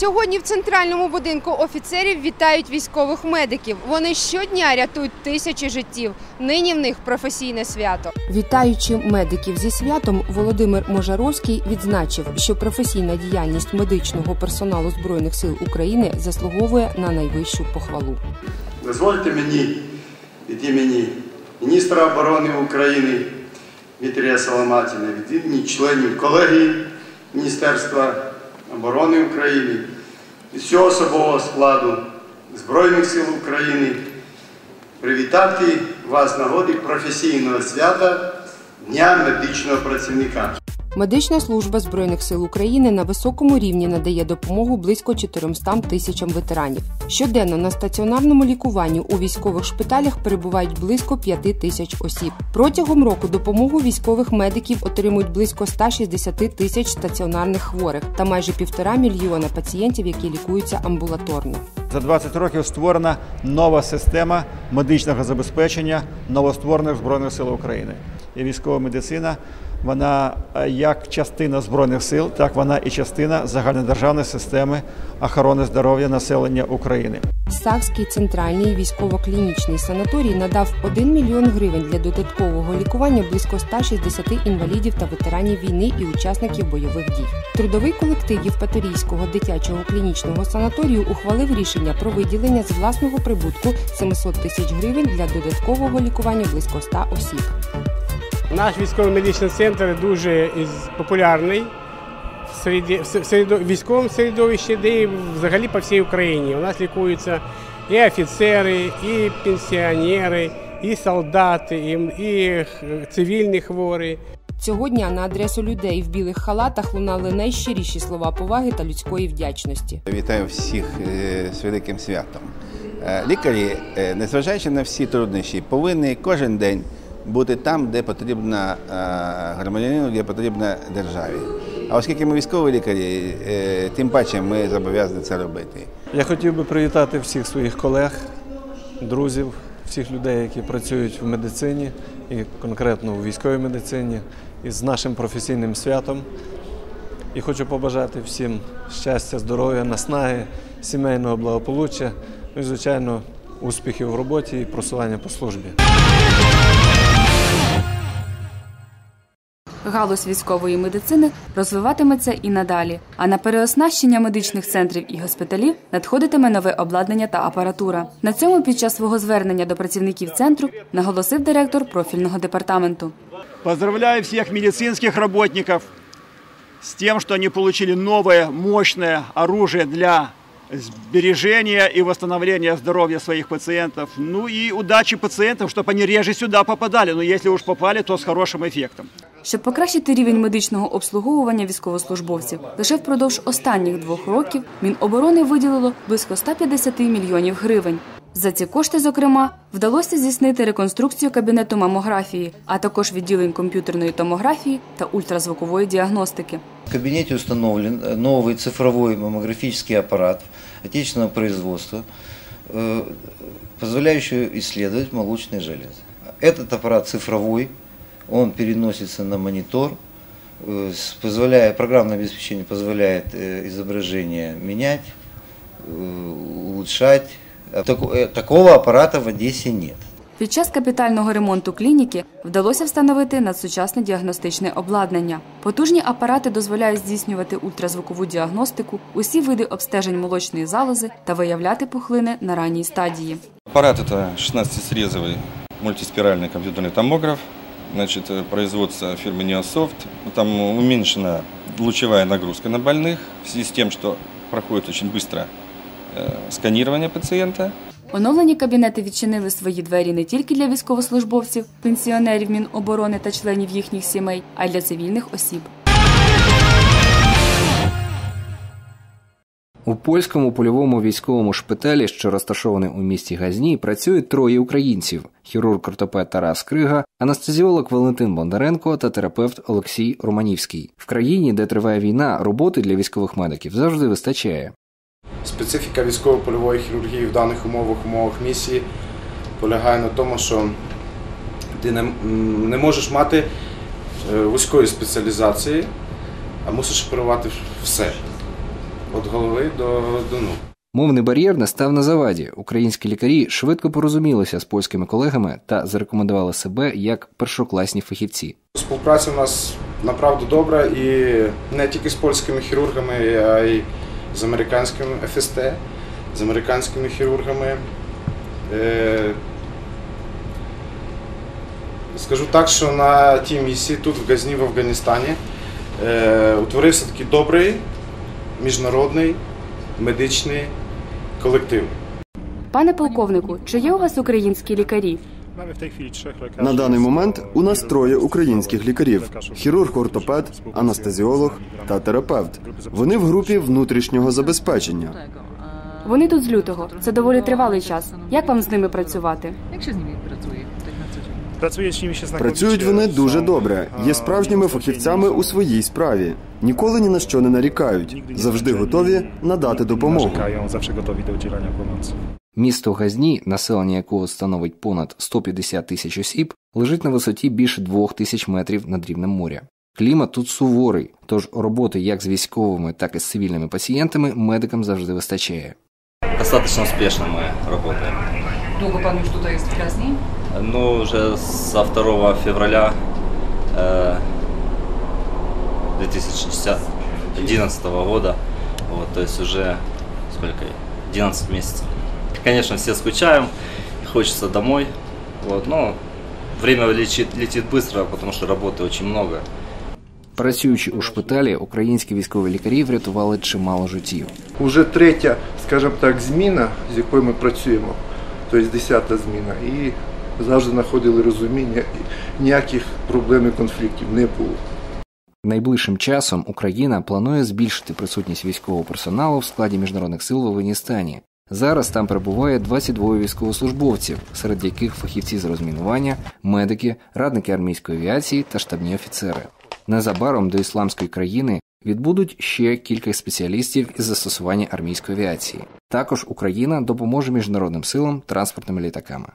Сьогодні в центральному будинку офіцерів вітають військових медиків. Вони щодня рятують тисячі життів. Нині в них професійне свято. Вітаючи медиків зі святом, Володимир Можаровський відзначив, що професійна діяльність медичного персоналу збройних сил України заслуговує на найвищу похвалу. Дозвольте мені від імені міністра оборони України Вітрія Соломатіна, від імені членів колегії Міністерства оборони України, всього особового складу Збройних сил України привітати вас на нагоди професійного свята Дня медичного працівника. Медична служба збройних сил України на високому рівні надає допомогу близько 400 тисячам ветеранів. Щоденно на стаціонарному лікуванні у військових шпиталях перебувають близько 5 тисяч осіб. Протягом року допомогу військових медиків отримують близько 160 тисяч стаціонарних хворих та майже півтора мільйона пацієнтів, які лікуються амбулаторно. За 20 років створена нова система медичного забезпечення новостворених Збройних сил України. І військова медицина, вона е, як частина Збройних сил, так вона і частина загальнодержавної системи охорони здоров'я населення України. Савський центральний військово-клінічний санаторій надав 1 мільйон гривень для додаткового лікування близько 160 інвалідів та ветеранів війни і учасників бойових дій. Трудовий колектив Євпаторійського дитячого клінічного санаторію ухвалив рішення про виділення з власного прибутку 700 тисяч гривень для додаткового лікування близько 100 осіб. Наш військовий медичний центр дуже популярний в військовому середовищі, де і взагалі по всій Україні. У нас лікуються і офіцери, і пенсіонери, і солдати, і, і цивільні хворі. Цього дня на адресу людей в білих халатах лунали найщиріші слова поваги та людської вдячності. Вітаю всіх е, з великим святом. Е, Лікарі, е, незважаючи на всі труднощі, повинні кожен день бути там, де потрібно е, громадянину, де потрібно державі. А оскільки ми військові лікарі, е, тим паче ми зобов'язані це робити. Я хотів би привітати всіх своїх колег, друзів, всіх людей, які працюють в медицині і конкретно у військовій медицині, із нашим професійним святом. І хочу побажати всім щастя, здоров'я, наснаги, сімейного благополуччя, ну і, звичайно, успіхів в роботі і просування по службі. Галузь військової медицини розвиватиметься і надалі. А на переоснащення медичних центрів і госпіталів надходитиме нове обладнання та апаратура. На цьому під час свого звернення до працівників центру наголосив директор профільного департаменту. Поздравляю всех медицинских работников с тем, что они получили новое мощное оружие для сбережения и восстановления здоровья своих пациентов. Ну и удачи пациентам, чтобы они реже сюда попадали. Но если уж попали, то с хорошим эффектом. Щоб покращити рівень медичного обслуговування військовослужбовців, лише впродовж останніх двох років Міноборони виділило близько 150 мільйонів гривень. За ці кошти, зокрема, вдалося здійснити реконструкцію кабінету мамографії, а також відділень комп'ютерної томографії та ультразвукової діагностики. В кабинете установлен э, новый цифровой маммографический аппарат отечественного производства, э, позволяющий исследовать молочные железы. Этот аппарат цифровой, он переносится на монитор, э, с- позволяя, программное обеспечение позволяет э, изображение менять, э, улучшать. А тако- э, Такого аппарата в Одессе нет. Під час капітального ремонту клініки вдалося встановити надсучасне діагностичне обладнання. Потужні апарати дозволяють здійснювати ультразвукову діагностику, усі види обстежень молочної залози та виявляти пухлини на ранній стадії. Аппарат это 16-срезовый мультиспиральный компьютерный томограф, значит, э, производство фирмы Neosoft. Там уменьшена лучевая нагрузка на больных в связи с тем, что проходит очень быстро э, сканирование пациента. Оновлені кабінети відчинили свої двері не тільки для військовослужбовців, пенсіонерів Міноборони та членів їхніх сімей, а й для цивільних осіб. У польському польовому військовому шпиталі, що розташований у місті Газні, працюють троє українців: хірург-ортопед Тарас Крига, анестезіолог Валентин Бондаренко та терапевт Олексій Романівський. В країні, де триває війна, роботи для військових медиків завжди вистачає. Специфіка військово-польової хірургії в даних умовах, умовах місії полягає на тому, що ти не, не можеш мати е, вузької спеціалізації, а мусиш оперувати все. Від голови до, до ног. Мовний бар'єр не став на заваді. Українські лікарі швидко порозумілися з польськими колегами та зарекомендували себе як першокласні фахівці. Співпраця у нас направду добра і не тільки з польськими хірургами, а й з американським ФСТ, з американськими хірургами. Е, Скажу так, що на тій місії тут в Газні в Афганістані е, утворився такий добрий міжнародний медичний колектив. Пане полковнику, чи є у вас українські лікарі? На даний момент у нас троє українських лікарів: хірург-ортопед, анестезіолог та терапевт. Вони в групі внутрішнього забезпечення. Вони тут з лютого. Це доволі тривалий час. Як вам з ними працювати? Jak się z nimi Працюють вони дуже добре, є справжніми фахівцями у своїй справі. Ніколи ні на що не нарікають, завжди готові надати допомогу. Місто Газні, населення якого становить понад 150 тисяч осіб, лежить на висоті більше двох тисяч метрів над рівнем моря. Клімат тут суворий, тож роботи як з військовими, так і з цивільними пацієнтами медикам завжди вистачає. Мы работаем. Długo pan już tutaj jest w Krazni? Ну, уже со 2 февраля э, 2011 года, вот, то есть уже сколько, 11 месяцев. Конечно, все скучаем, хочется домой, вот, но время летит, летит быстро, потому что работы очень много. Працюючи у шпиталі, українські військові лікарі врятували чимало життів. Уже третя, скажімо так, зміна, з якою ми працюємо, тобто десята зміна, і завжди знаходили розуміння, і ніяких проблем і конфліктів не було. Найближчим часом Україна планує збільшити присутність військового персоналу в складі міжнародних сил в Афганістані. Зараз там перебуває 22 військовослужбовців, серед яких фахівці з розмінування, медики, радники армійської авіації та штабні офіцери. Незабаром до ісламської країни відбудуть ще кілька спеціалістів із застосування армійської авіації. Також Україна допоможе міжнародним силам транспортними літаками.